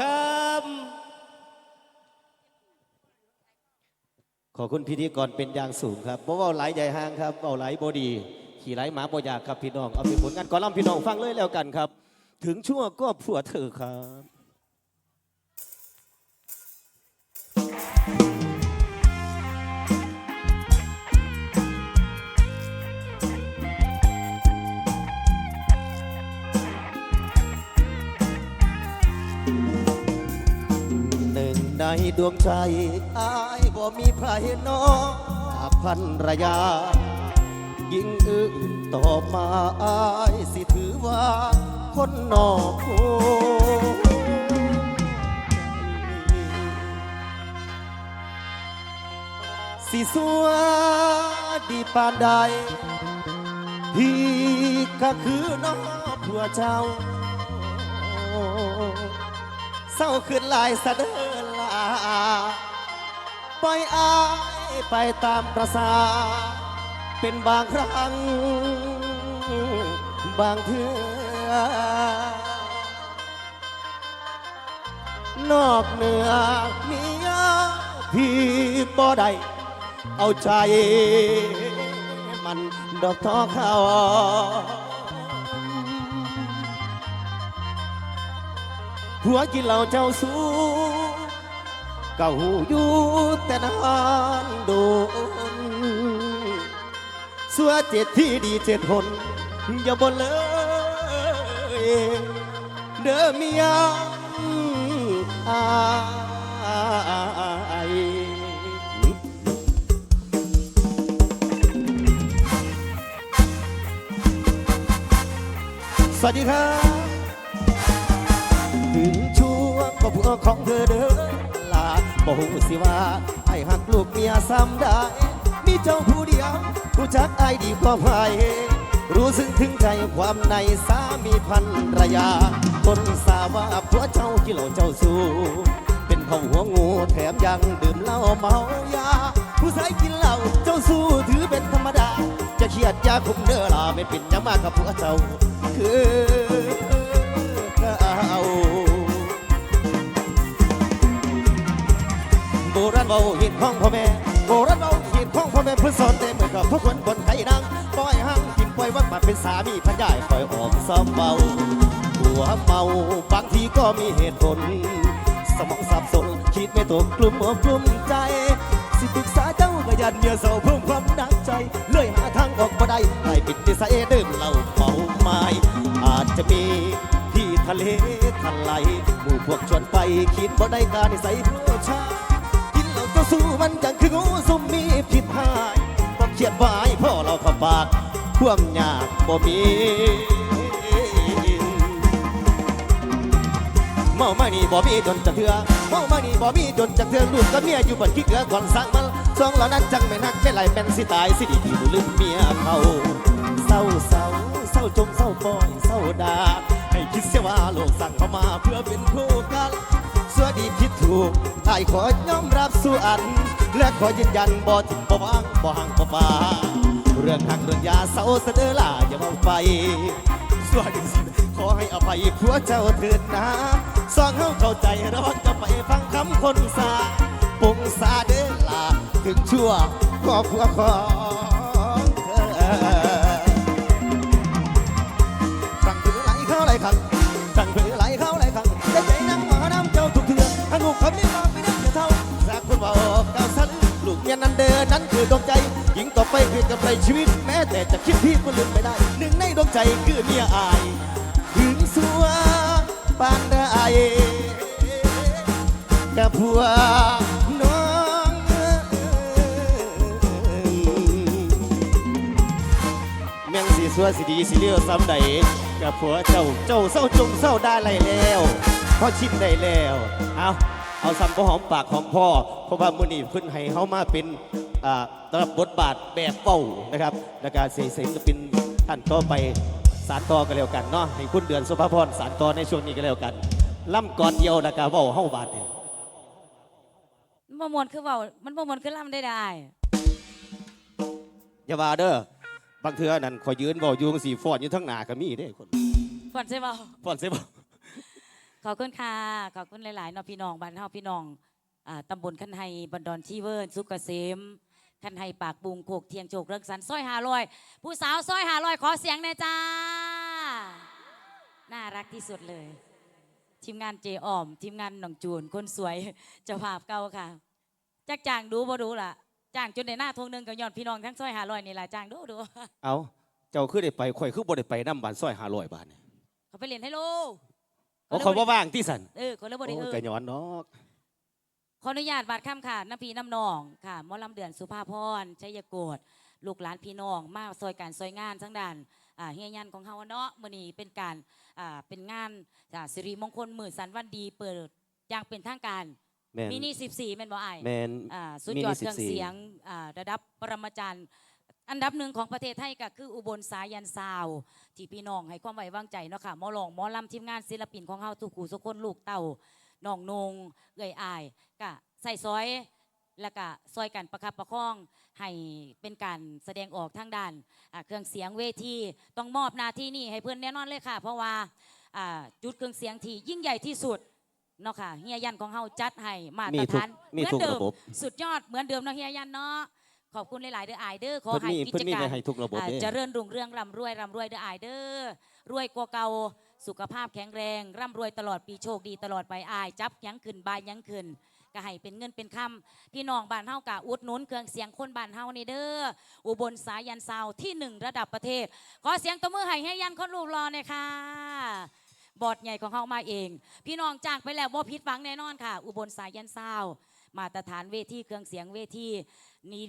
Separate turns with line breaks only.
ครับ ขอบคุณพิธีกรเป็นอย่างสูงครับเพราะว่าไหลายใหญ่ห้างครับเอาไหลายบดี ขี่ไหลหมาบอยากครับพี่น้อง เอาเป็นผลงานก่อนล่ำพี่น้องฟังเลยแล้วกันครับ ถึงชั่วก็ผัวเธอครับ ดวงใจอายบ่มีใครน้องจากพันรยา ยิ่งอื่นต่อมาอายสิถือว่า คนนอกคู่สิสัวดีปานใด พี่ก็คือน้องผัวเจ้า เศร้าขึ้นลายสะเดิน ปล่อยอายไปตามประสา เป็นบางครั้ง บางเทื่อนอกเหนือมียพี่บ่ได้เอาใจ มันดอกทอเขาหัวกินเหล้าเจ้าสู้ ก่าหูอยู่แต่นานโดนสัวเจ็ดที่ดีเจ็ดคนอย่าบ่นเลย เด้อเมียอายสวัสดีครับ ถึงช่วงก็ผัวของเธอเด้อ บอกสิว่าไอ้หักลูกเมียซ้ำได้ มีเจ้าผู้เดียวรู้จักไอ้ดีกว่าใครรู้สึกถึงใจความในสามีพันรยา คนสาว่าผัวเจ้ากิโลเจ้าสู้เป็นพ่อหัวงูแถมยังดื่มเหล้าเมายา ผู้ชายกินเหล้าเจ้าสู้ถือเป็นธรรมดา จะเครียดยาคุมเด้อลาไม่เป็นจะมากกับผัวเจ้าคือ เบาหินของพ่อแม่โบราณเบาหินของพ่อแม่พื่อสอนเต็มเหมือนกับพวกคนคนไทยดังปล่อยห้างกินปล่อยวัดมาเป็นสามีพันยายปล่อยออกซ้ำเบาหัวเมาบางทีก็มีเหตุผล สมองสับสนคิดไม่ตกกลุ่มอกกลุ่มใจ สิปรึกษาเจ้าก็ยันเมียเศร้าเพิ่มความหนักใจเลยหาทางออกมาได้ให้ปิดนิสัยเดิมเหล่าเมาไม้อาจจะมีที่ทะเลทะไหลหมู่พวกชวนไปคิดว่ได้การนิสัยผู้ชาย สู้มันจังคืองูซุ่มมีผิดหายบอกเขียนไว้พ่อเราขับปากพ่วงยากบ่มีเมามานี่บ่มีจนจะเถื่อเมามานี่บ่มีจนจะเถื่อลูกกับเมียอยู่บนขี้เกลือก่อนสั่งมันสองเหล่านั้นจังไม่นักไม่ไหลเป็นสิตายสิดีที่บุลืมเมียเขาเศร้าเศร้าเศร้าจมเศร้าปล่อยเศร้าดาให้คิดเสียว่าโลกสั่งเขามาเพื่อเป็นคู่กัน ดีคิดถูกไอ้ขอยอมรับสู่อัน และขอยืนยันบ่ทิ้งบ่วางบ่ห่างบ่ฟ้าเรื่องทางเรื่องยาเศร้าเสนอลาอย่าเอาไปสวัสดีสิขอให้อภัยผัวเจ้าเถิดนะสองเฮาเข้าใจระวังจะไปฟังคำคนสาปงสาเด้อลาถึงชั่วก็ผัวขอ เมียนั้นเดินนั้นคือดวงใจหญิงต่อไปคือกำไรชีวิตแม้แต่จะคิดพี่ก็ลืมไม่ได้ หนึ่งในดวงใจคือเมียอายถึงสัวปานได้กับผัวน้องแม่งสีสัวสีดีสีเลี้ยวซ้ำใดกับผัวเจ้าเจ้าเศร้าจงเศร้าได้ไรแล้วพอชิมได้แล้วเอา เอาซ้ำก็หอมปากหอมพ่อเพราะว่ามือนี้เพิ่นให้เขามาเป็นอ่ารับบทบาทแบบเป้านะครับในการเสียศิลปินท่านต่อไปสารต่อกันแล้วกันเนาะให้คุณเดือนสุภาพรสารต่อในช่วงนี้ก็แล้วกันล่ำก่อนเดียวนะกาเว้าเฮาบาดนี่
มันบ่มวนคือเว้ามันบ่มวนคือล่ำได้ได้
อย่าว่าเด้อบางเทื่อนั่นขอยยืนเว้าอยู่จังสี่ฟ้อนอยู่ทั้งหน้าก็มีเด้คน
ฟอนใช่เว้า
ฟ้อนเสิบ่
ข ขอบคุณค่ะ ขอบคุณหลายๆเนาะพี่น้องบ้านเฮาพี่น้องอ่าตำบลคันไฮบันดอนชีเวิร์นสุกเกษมคันไฮปากบุงโขกเทียงโจกเรื่องสันซอยหาลอย ผู้สาวซอยหาลอยขอเสียงหน่อยจ้า น่ารักที่สุดเลย ทีมงานเจออม ทีมงานหนองจูนคนสวยเจ้าภาพเก่าค่ะจักจ้างดูบ่ดูล่ะจ้างจนในหน้าทงหนึงก็ย้อนพี่น้องทั้งซอยหาลอยนี่ล่ะจ้างดูดู
เอาเจ้าคือได้ไปข่อยคือบ่ได้ไปน้ำบานซอย500บาทเนี่ย
เขาไปเล่นให้โล
เพราะเขาบ่ว่างที่สัน
เออคนละบริ
โอ้
เออ
กะย้อนเนาะ
ขออนุญาตบาดข้ามค่ะน้ำพีน้ำนองค่ะหมอลำเดือนสุภาพรชัยโกดลูกหลานพี่น้องมาซอยการซอยงานทั้งด้านอ่าเฮียยันของเฮาเนาะมื้อนี้เป็นการอ่าเป็นงานอ่าสิริมงคลมื้อสันวันดีเปิดอย่างเป็นทางการ
แม่น
มินิ14แม่นบ่อ้าย
แม่น
อ่าสุด
มินิ
ยอดเครื่อง
14
เสียงอ่าระดับปรมาจารย์ อันดับหนึ่งของประเทศไทยก็คืออุบลสายันซาวด์ที่พี่น้องให้ความไว้วางใจเนาะค่ะหมอหลองหมอลำทีมงานศิลปินของเฮาทุกคู่ทุกคนลูกเต่าน้องนงเอ่ยอายก็ใส่ซอยแล้วก็ซอยกันประคับประคองให้เป็นการแสดงออกทางด้านอ่าเครื่องเสียงเวทีต้องมอบหน้าที่นี่ให้เพื่อนแน่นอนเลยค่ะ เพราะว่าอ่าจุดเครื่องเสียงที่ยิ่งใหญ่ที่สุดเนาะค่ะเฮียยันของเฮาจัดให้มาต
มี
ร
ทุก
ฐาน
มี
เหมือน
ทุก
เดิ
ระ
ม
บบ
สุดยอดเหมือนเดิมเนาะเฮียยันเนาะ ขอบคุณหลายๆเด้ออายเด้อขอ
เพิ่น
ให้
มี
กิ
เพิ่
จ
นมี
การ
ไว้ให้ทุกระบบ
อ่า
เด้
เจริญรุ่งเรืองร่ำรวยร่ำรวยเด้ออายเด้อรวยกว่าเก่าสุขภาพแข็งแรงร่ำรวยตลอดปีโชคดีตลอดไปอาย จับหยังขึ้นบายหยังขึ้นก็ให้เป็นเงินเป็นคำพี่น้องบ้านเฮากะอุดหนุนเครื่องเสียงคนบ้านเฮานี่เด้ออุบลสายันซาวด์ที่หนึ่งระดับประเทศ ขอเสียงตบมือให้ให้ยันคนรูปรอหน่อยค่ะบอร์ดใหญ่ของเขามาเอง พี่น้องจ้างไปแล้วบ่ผิดหวังแน่นอนค่ะ อุบลสายันซาวด์มาตรฐานเวทีเครื่องเสียงเวทีนี่